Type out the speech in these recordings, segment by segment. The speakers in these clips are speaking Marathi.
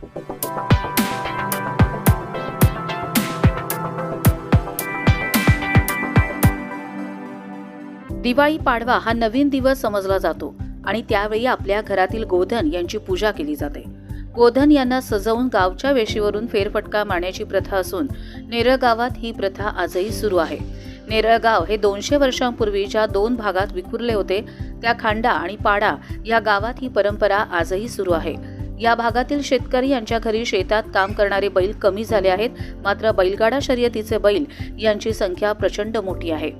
दिवाळी पाडवा हा नवीन दिवस समजला जातो आणि त्यावेळी आपल्या घरातील गोधन यांची पूजा केली जाते. गोधन यांना सजवून गावच्या वेशीवरून फेरफटका मारण्याची प्रथा असून नेरळ गावात ही प्रथा आजही सुरू आहे. नेरळ गाव हे दोनशे वर्षांपूर्वी ज्या दोन भागात विखुरले होते त्या खांडा आणि पाडा या गावात ही परंपरा आजही सुरू आहे. या भागातील शेतकरी यांच्या घरी शेतात काम करणारे बैल कमी झाले आहेत. मात्र बैलगाडा शर्यतीचे बैल यांची संख्या प्रचंड मोठी आहे.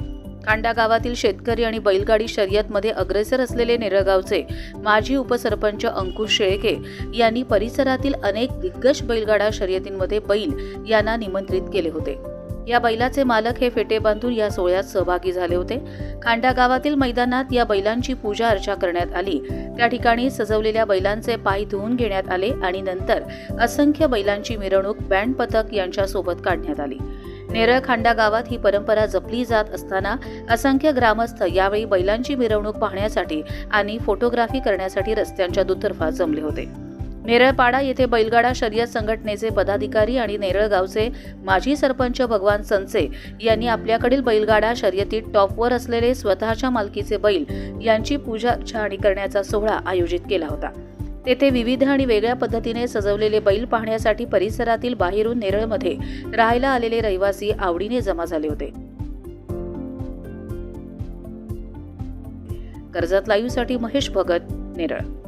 खांडा गावातील शेतकरी आणि बैलगाडी शर्यतमध्ये अग्रेसर असलेले नेरळगावचे माजी उपसरपंच अंकुश शेळके यांनी परिसरातील अनेक दिग्गज बैलगाडा शर्यतींमध्ये बैल यांना निमंत्रित केले होते. या बैलाचे मालक हे फेटे बांधून या सोहळ्यात सहभागी झाले होते. खांडा गावातील मैदानात या बैलांची पूजा अर्चा करण्यात आली. त्या ठिकाणी सजवलेल्या बैलांचे पाय धुवून घेण्यात आले आणि नंतर असंख्य बैलांची मिरवणूक बँड पथक यांच्यासोबत काढण्यात आली. नेरळ खांडा गावात ही परंपरा जपली जात असताना असंख्य ग्रामस्थ यावेळी बैलांची मिरवणूक पाहण्यासाठी आणि फोटोग्राफी करण्यासाठी रस्त्यांच्या दुतर्फा जमले होते. नेरळपाडा येथे बैलगाडा शर्यत संघटनेचे पदाधिकारी आणि नेरळ गावचे माजी सरपंच भगवान संचे यांनी आपल्याकडील बैलगाडा शर्यतीत टॉपवर असलेले स्वतःच्या मालकीचे बैल यांची पूजा छाणी करण्याचा सोहळा आयोजित केला होता. तेथे विविध आणि वेगळ्या पद्धतीने सजवलेले बैल पाहण्यासाठी परिसरातील बाहेरून नेरळमध्ये राहायला आलेले रहिवासी आवडीने जमा झाले होते. कर्जत लाईव्हसाठी महेश भगत नेरळ.